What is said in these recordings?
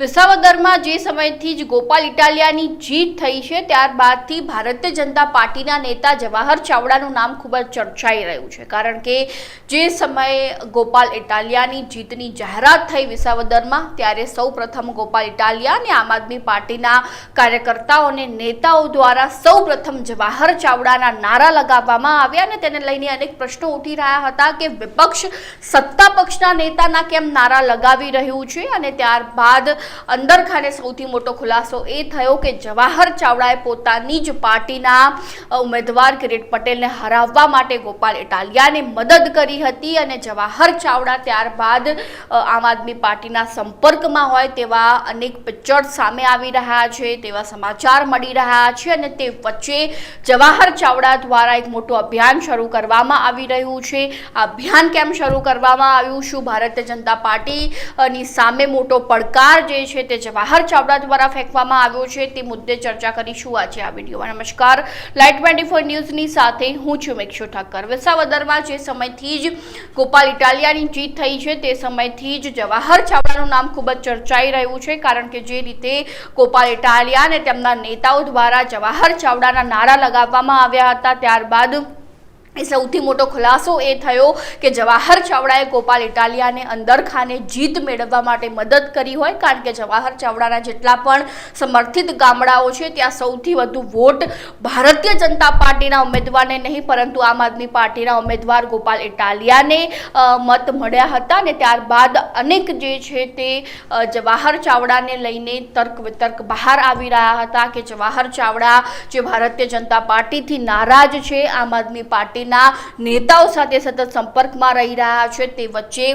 વિસાવદરમાં જે સમયથી જ ગોપાલ ઇટાલિયાની જીત થઈ છે, ત્યારબાદથી ભારતીય જનતા પાર્ટીના નેતા જવાહર ચાવડાનું નામ ખૂબ જ ચર્ચાઈ રહ્યું છે. કારણ કે જે સમયે ગોપાલ ઇટાલિયાની જીતની જાહેરાત થઈ વિસાવદરમાં, ત્યારે સૌપ્રથમ ગોપાલ ઇટાલિયા અને આમ આદમી પાર્ટીના કાર્યકર્તાઓ અને નેતાઓ દ્વારા સૌપ્રથમ જવાહર ચાવડાના નારા લગાવવામાં આવ્યા અને તેને લઈને અનેક પ્રશ્નો ઉઠી રહ્યા હતા કે વિપક્ષ સત્તા પક્ષના નેતાના કેમ નારા લગાવી રહ્યું છે અને ત્યારબાદ અંદર ખાને સૌથી મોટો ખુલાસો એ થયો કે જવાહર ચાવડાએ પોતાની જ પાર્ટીના ઉમેદવાર કિરીટ પટેલને હરાવવા માટે ગોપાલ ઇટાલિયાને મદદ કરી હતી અને જવાહર ચાવડા ત્યારબાદ આમ આદમી પાર્ટીના સંપર્કમાં હોય તેવા અનેક પિક્ચર્સ સામે આવી રહ્યા છે, તેવા સમાચાર મળી રહ્યા છે અને તે વચ્ચે જવાહર ચાવડા દ્વારા એક મોટું અભિયાન શરૂ કરવામાં આવી રહ્યું છે. આ અભિયાન કેમ શરૂ કરવામાં આવ્યું? શું ભારતીય જનતા પાર્ટીની સામે મોટો પડકાર જે છે તે જવાહર ચાવડા દ્વારા ફેંકવામાં આવ્યો છે તે મુદ્દે ચર્ચા કરીશું આજે આ વિડીયોમાં. નમસ્કાર. લાઇટ ટ્વેન્ટી ફોર ન્યૂઝની સાથે હું છું મેક્ષુ ઠક્કર વિસાવદરમાં જે સમયથી જ ગોપાલ ઇટાલિયાની જીત થઈ છે તે સમયથી જ જવાહર ચાવડાનું નામ ખૂબ જ ચર્ચાઈ રહ્યું છે કારણ કે જે રીતે ગોપાલ ઇટાલિયા અને તેમના નેતાઓ દ્વારા જવાહર ચાવડાના નારા લગાવવામાં આવ્યા હતા ત્યારબાદ સૌથી મોટો ખુલાસો એ થયો કે જવાહર ચાવડાએ ગોપાલ ઇટાલિયાને અંદર ખાને જીત મેળવવા માટે મદદ કરી હોય, કારણ કે જવાહર ચાવડાના જેટલા પણ સમર્થિત ગામડાઓ છે, ત્યાં સૌથી વધુ વોટ ભારતીય જનતા પાર્ટીના ઉમેદવારને નહીં, પરંતુ આમ આદમી પાર્ટીના ઉમેદવાર ગોપાલ ઇટાલિયાને મત મળ્યા હતા અને ત્યારબાદ અનેક જે છે તે જવાહર ચાવડાને લઈને તર્ક વિતર્ક બહાર આવી રહ્યા હતા કે જવાહર ચાવડા જે ભારતીય જનતા પાર્ટીથી નારાજ છે, આમ આદમી પાર્ટીના નેતાઓ સાથે સતત સંપર્કમાં રહી રહ્યા છે તે વચ્ચે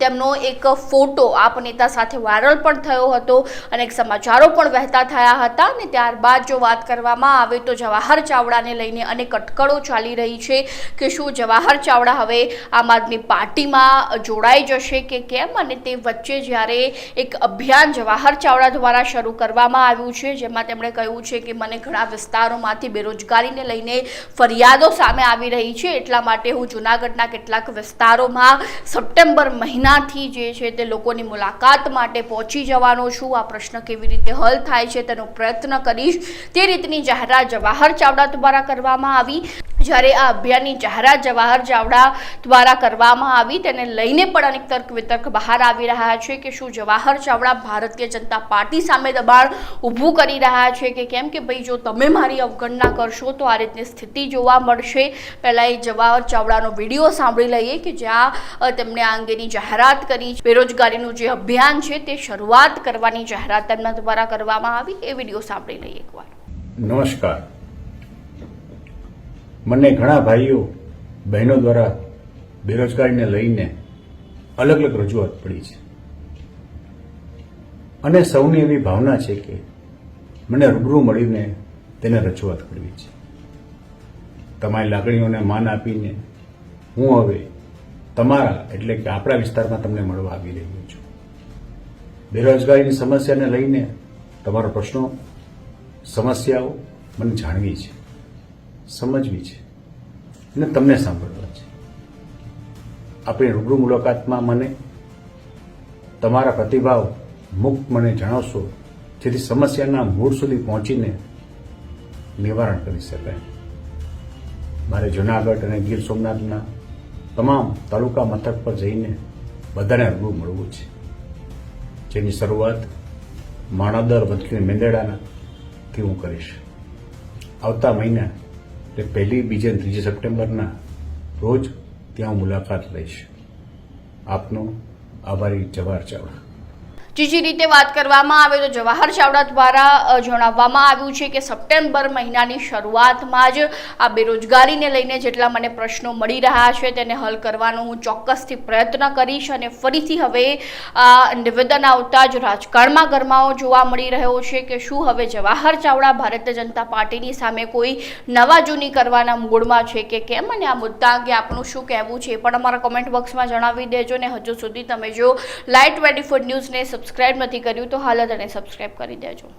તેમનો એક ફોટો આપ નેતા સાથે વાયરલ પણ થયો હતો અને એક સમાચારો પણ વહેતા થયા હતા અને ત્યારબાદ જો વાત કરવામાં આવે તો જવાહર ચાવડાને લઈને અનેક અટકળો ચાલી રહી છે કે શું જવાહર ચાવડા હવે આમ આદમી પાર્ટીમાં જોડાઈ જશે કે કેમ? અને તે વચ્ચે જ્યારે એક અભિયાન જવાહર ચાવડા દ્વારા શરૂ કરવામાં આવ્યું છે, જેમાં તેમણે કહ્યું છે કે મને ઘણા વિસ્તારોમાંથી બેરોજગારીને લઈને ફરિયાદો સામે આવી રહી છે. એટલા માટે હું જૂનાગઢના કેટલાક વિસ્તારોમાં સપ્ટેમ્બર મહિનાથી જે છે તે લોકોની મુલાકાત માટે પહોંચી જવાનો છું. આ પ્રશ્ન કેવી રીતે હલ થાય છે તેનો પ્રયત્ન કરીશ. તે રીતની જાહેરાત જવાહર ચાવડા દ્વારા કરવામાં આવી. જ્યારે આ અભિયાનની જાહેરાત જવાહર ચાવડા દ્વારા કરવામાં આવી, તેને લઈને પણ અનેક તર્ક વિતર્ક બહાર આવી રહ્યા છે કે શું જવાહર ચાવડા ભારતીય જનતા પાર્ટી સામે દબાણ ઊભું કરી રહ્યા છે કે કેમ? કે ભાઈ, જો તમે મારી અવગણના કરશો તો આ રીતની સ્થિતિ જોવા મળશે. પહેલાં એ જવાહર ચાવડાનો વીડિયો સાંભળી લઈએ કે જ્યાં તેમણે આ અંગેની જાહેરાત કરી બેરોજગારીનું જે અભિયાન છે તે શરૂઆત કરવાની જાહેરાત તેમના દ્વારા કરવામાં આવી. એ વીડિયો સાંભળી લઈએ એકવાર. નમસ્કાર. મને ઘણા ભાઈઓ, બહેનો દ્વારા બેરોજગારીને લઈને અલગ અલગ રજૂઆત પડી છે. અને સૌની એવી ભાવના છે કે મને રૂબરૂ મળીને તેને રજૂઆત કરવી છે. તમારી લાગણીઓને માન આપીને હું હવે તમારા એટલે કે આપણા વિસ્તારમાં તમને મળવા આવી રહ્યો છું. બેરોજગારીની સમસ્યાને લઈને તમારા પ્રશ્નો, સમસ્યાઓ મને જાણવી છે. સમજવી છે. અને તમને સાંભળવા છે. આપણી રૂબરૂ મુલાકાતમાં મને તમારા પ્રતિભાવ મુક્ત મને જણાવશો, જેથી સમસ્યાના મૂળ સુધી પહોંચીને નિવારણ કરી શકાય. મારે જુનાગઢ અને ગીર સોમનાથના તમામ તાલુકા મથક પર જઈને બધાને રૂબરૂ મળવું છે. જેની શરૂઆત માણાદર વંથલી મેંદેડાના થી હું કરીશ. આવતા મહિના એટલે પહેલી, બીજી અને ત્રીજી સપ્ટેમ્બરના રોજ ત્યાં હું મુલાકાત લઈશ. આપનો આભારી જવાહર ચાવડા. બીજી રીતે વાત કરવામાં આવે તો જવાહર ચાવડા દ્વારા જણાવવામાં આવ્યું છે કે સપ્ટેમ્બર મહિનાની શરૂઆતમાં જ આ બેરોજગારીને લઈને જેટલા મને પ્રશ્નો મળી રહ્યા છે તેને હલ કરવાનો હું ચોક્કસથી પ્રયત્ન કરીશ અને ફરીથી હવે આ નિવેદન આવતા જ રાજકારણમાં ગરમાવો જોવા મળી રહ્યો છે કે શું હવે જવાહર ચાવડા ભારતીય જનતા પાર્ટીની સામે કોઈ નવા જૂની કરવાના મૂડમાં છે કે કેમ? અને આ મુદ્દા અંગે આપનું શું કહેવું છે એ પણ અમારા કોમેન્ટ બોક્સમાં જણાવી દેજો ને હજુ સુધી તમે જો લાઈટ ટ્વેન્ટી ફોર ન્યૂઝને સબસ્ક્રાઇબ નથી કર્યું તો હાલ જ એને સબસ્ક્રાઇબ કરી દેજો.